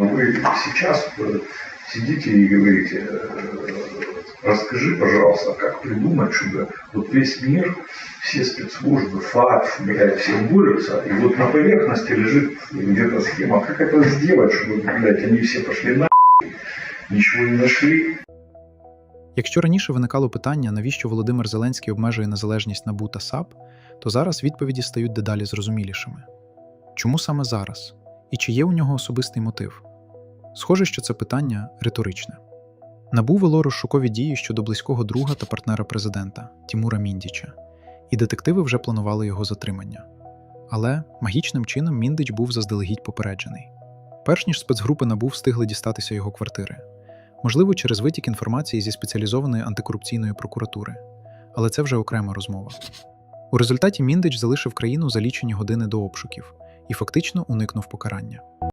Вы сейчас э, сидите и говорите, э, расскажи, пожалуйста, как придумать, чтобы вот весь мир, все спецслужбы, ФАТ, блядь, все борются, и вот на поверхности лежит где-то схема, как это сделать, чтобы, блядь, они все пошли на ничего не нашли. Якщо раніше виникало питання, навіщо Володимир Зеленський обмежує незалежність НАБУ та САП, то зараз відповіді стають дедалі зрозумілішими. Чому саме зараз? І чи є у нього особистий мотив? Схоже, що це питання риторичне. НАБУ вело розшукові дії щодо близького друга та партнера президента Тімура Міндіча, і детективи вже планували його затримання. Але магічним чином Міндич був заздалегідь попереджений. Перш ніж спецгрупи НАБУ встигли дістатися його квартири, можливо, через витік інформації зі спеціалізованої антикорупційної прокуратури, але це вже окрема розмова. У результаті Міндич залишив країну за лічені години до обшуків і фактично уникнув покарання.